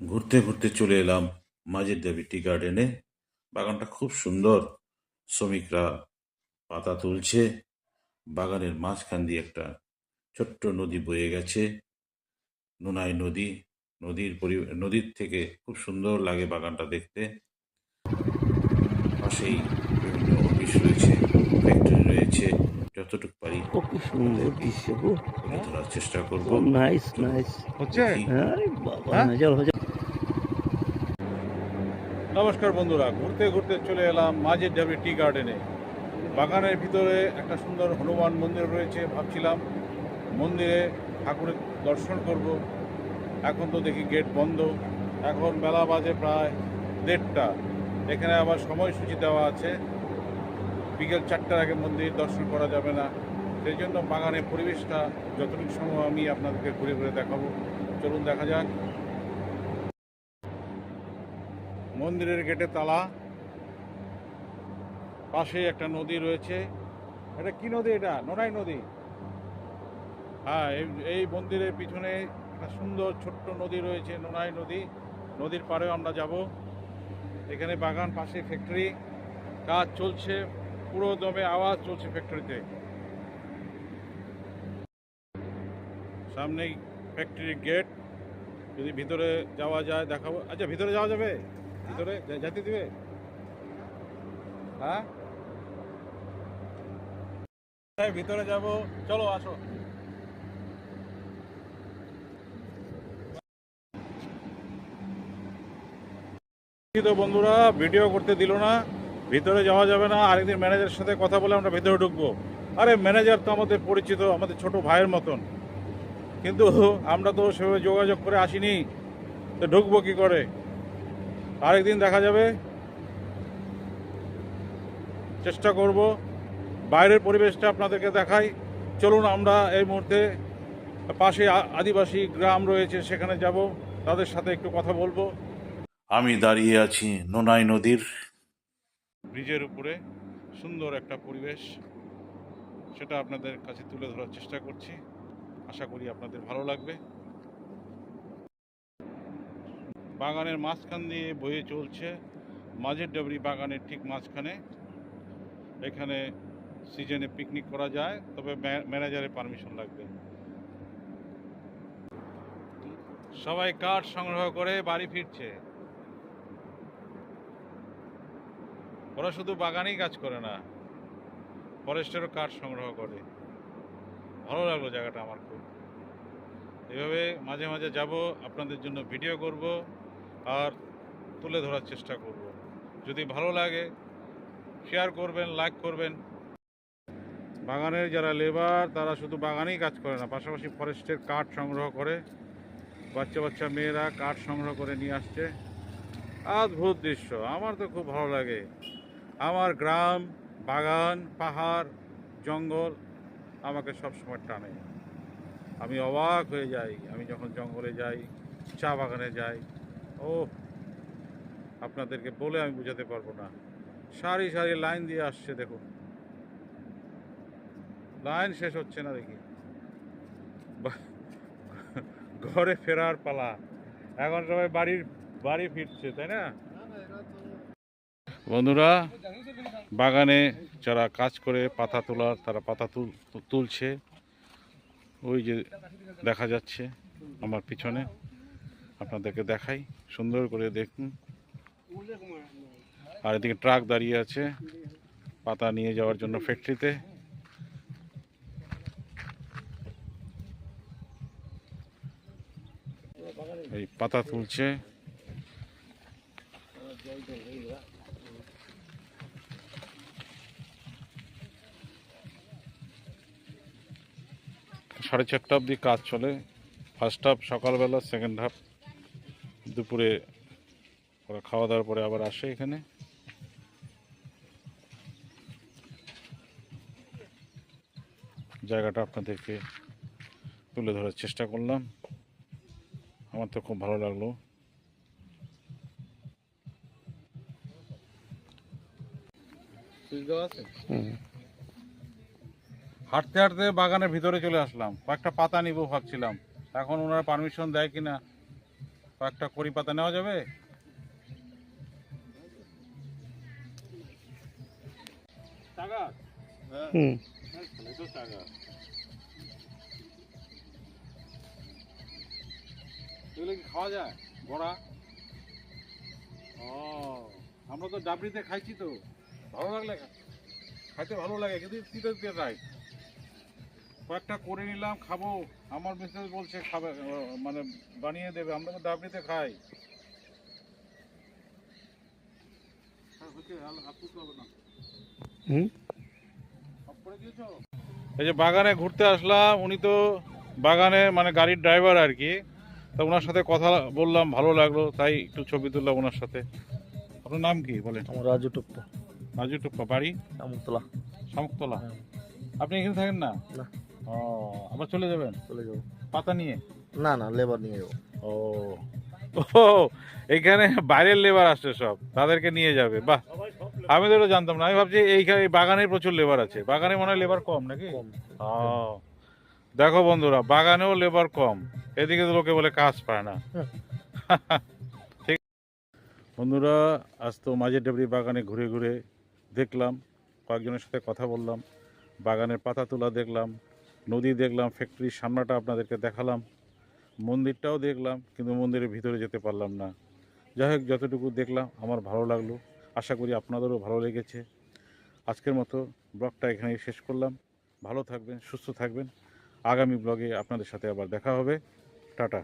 ঘুরতে ঘুরতে চলে এলাম মাঝের দেবী টি গার্ডেনে। বাগানটা খুব সুন্দর। শ্রমিকরা পাতা তুলছে। বাগানের মাঝখান দিয়ে একটা ছোট্ট নদী বয়ে গেছে। নুনাই নদী নদীর পরি নদীর থেকে খুব সুন্দর লাগে বাগানটা দেখতে। পাশেই বিভিন্ন অফিস রয়েছে ফ্যাক্টরি রয়েছে। যতটুকু পারি ও কি সুন্দর দৃশ্য গো ধরার চেষ্টা করব। নাইস নাইস হচ্ছে? বাবা হ্যাঁ? হাজার হাজার নমস্কার বন্ধুরা, ঘুরতে ঘুরতে চলে এলাম মাঝের ডাবি টি গার্ডেনে বাগানের ভিতরে একটা সুন্দর হনুমান মন্দির রয়েছে ভাবছিলাম। মন্দিরে ঠাকুরের দর্শন করব। এখন তো দেখি গেট বন্ধ। এখন বেলা বাজে প্রায় দেড়টা। এখানে আবার সময়সূচি দেওয়া আছে। বিকেল চারটার আগে মন্দির দর্শন করা যাবে না। সেই জন্য বাগানের পরিবেশটা যতটুকু সময় আমি আপনাদেরকে ঘুরে ঘুরে দেখাবো। চলুন দেখা যাক। মন্দিরের গেটে তালা। পাশে একটা নদী রয়েছে। এটা কি নদী এটা? নোনাই নদী। হ্যাঁ এই মন্দিরের পিছনে একটা সুন্দর ছোট্ট নদী রয়েছে, নোনাই নদী। নদীর পাড়েও আমরা যাব। এখানে বাগান, পাশে ফ্যাক্টরি কাজ চলছে, পুরো দমে আওয়াজ চলছে ফ্যাক্টরিতে সামনেই ফ্যাক্টরির গেট যদি ভিতরে যাওয়া যায়, দেখাবো। আচ্ছা ভিতরে যাওয়া যাবে? ভিতরে? যেতে দিবে? হ্যাঁ, ভিতরে যাব। চলো আসো। তো বন্ধুরা ভিডিও করতে দিল না। ভিতরে যাওয়া যাবে না। আরেকদিন ম্যানেজারের সাথে কথা বলে আমরা ভিতরে ঢুকবো। আরে ম্যানেজার তো আমাদের পরিচিত আমাদের ছোট ভাইয়ের মতন। কিন্তু আমরা তো সেভাবে যোগাযোগ করে আসিনি। তো ঢুকবো কি করে? আরেকদিন দেখা যাবে। চেষ্টা করব। বাইরের পরিবেশটা আপনাদেরকে দেখাই। চলুন আমরা এই মুহূর্তে পাশে আদিবাসী গ্রাম রয়েছে সেখানে যাব। তাদের সাথে একটু কথা বলব। আমি দাঁড়িয়ে আছি নোনাই নদীর। ব্রিজের উপরে। সুন্দর একটা পরিবেশ। সেটা আপনাদের কাছে তুলে ধরার চেষ্টা করছি। আশা করি আপনাদের ভালো লাগবে। বাগানের মাঝখান দিয়ে বয়ে চলছে। মাঝের ডাবরি বাগানের ঠিক মাঝখানে। এখানে সিজনে পিকনিক করা যায়, তবে ম্যানেজারের পারমিশন লাগবে। সবাই কাঠ সংগ্রহ করে বাড়ি ফিরছে। ওরা শুধু বাগানেই কাজ করে না, ফরেস্টেরও কাঠ সংগ্রহ করে। ভালো লাগল জায়গাটা আমার খুব। এভাবে মাঝে মাঝে যাব, আপনাদের জন্য ভিডিও করব। আর তুলে ধরার চেষ্টা করব। যদি ভালো লাগে শেয়ার করবেন লাইক করবেন। বাগানের যারা লেবার তারা শুধু বাগানেই কাজ করে না, পাশাপাশি ফরেস্টের কাঠ সংগ্রহ করে, বাচ্চা বাচ্চা মেয়েরা কাঠ সংগ্রহ করে নিয়ে আসছে। অদ্ভুত দৃশ্য, আমার তো খুব ভালো লাগে। আমার গ্রাম, বাগান, পাহাড়, জঙ্গল আমাকে সব সময় টানে। আমি অবাক হয়ে যাই, আমি যখন জঙ্গলে যাই, চা বাগানে যাই ও আপনাদেরকে বলে আমি বোঝাতে পারব না। সারি সারি লাইন দিয়ে আসছে, দেখুন। লাইন শেষ হচ্ছে না দেখি। ঘরে ফেরার পালা। এখন সবাই বাড়ির বাড়ি ফিরছে, তাই না? বন্ধুরা, বাগানে যারা কাজ করে, পাতা তোলার, তারা পাতা তুল, তুলছে। ওই যে দেখা যাচ্ছে আমার পিছনে। আপনাদেরকে দেখাই। সুন্দর করে দেখুন। আর এদিকে ট্রাক দাঁড়িয়ে আছে। পাতা নিয়ে যাওয়ার জন্য ফ্যাক্টরিতে। এই পাতা তুলছে। সাড়ে চারটা অবধি কাজ চলে। ফার্স্ট হাফ সকালবেলা সেকেন্ড হাফ দুপুরে ওরা খাওয়া দাওয়ার পরে আবার আসে এখানে। জায়গাটা আপনাদেরকে তুলে ধরার চেষ্টা করলাম। আমার তো খুব ভালো লাগল। হাঁটতে হাঁটতে বাগানের ভিতরে চলে আসলাম। কয়েকটা পাতা নিব ভাবছিলাম। এখন ওনারা পারমিশন দেয় কিনা? কয়েকটা কড়ি পাতা নেওয়া যাবে? হ্যাঁ হুম। এগুলো কি খাওয়া যায়? বড়া? ও আমরা তো ডাবরিতে খাইছি তো। ভালো লাগলে খাইতে ভালো লাগে কিন্তু তিতে তিতে রাই কয়েকটা করে নিলাম খাব। আমার মিসেস বলছে খাবে মানে বানিয়ে দেবে আমরা তো ডাবরিতে খাই। হ্যাঁ? এই যে বাগানে ঘুরতে আসলাম উনি তো বাগানে মানে গাড়ির ড্রাইভার আর কি। তা ওনার সাথে কথা বললাম ভালো লাগল তাই একটু ছবি তুললাম ওনার সাথে। আপনার নাম কি বলেন? আমার রাজু টুপ্পা। রাজু টুপ্পা বাড়ি? শামুকতলা শামুকতলা? হ্যাঁ। আপনি এখানে থাকেন না? না। ও আবার চলে যাবেন? চলে যাব। পাতা নিয়ে? না না লেবার নিয়ে যাব। ও ও এইখানে বাইরের লেবার আসছে সব তাদেরকে নিয়ে যাবে বাহ। আমি তো জানতাম না আমি ভাবছি এইখানে এই বাগানে প্রচুর লেবার আছে বাগানে মনে হয় লেবার কম নাকি? ও দেখো বন্ধুরা বাগানেও লেবার কম এদিকে তো লোকে বলে কাজ পায় না। ঠিক। বন্ধুরা আজ তো মাঝের ডেবরি বাগানে ঘুরে ঘুরে দেখলাম কয়েকজনের সাথে কথা বললাম বাগানের পাতা তোলা দেখলাম নদী দেখলাম ফ্যাক্টরির সামনাটা আপনাদেরকে দেখালাম, মন্দিরটাও দেখলাম, কিন্তু মন্দিরের ভিতরে যেতে পারলাম না। যাই হোক, যতটুকু দেখলাম, আমার ভালো লাগল। আশা করি আপনাদেরও ভালো লেগেছে। আজকের মতো ব্লগটা এখানেই শেষ করলাম। ভালো থাকবেন, সুস্থ থাকবেন। আগামী ব্লগে আপনাদের সাথে আবার দেখা হবে। টাটা।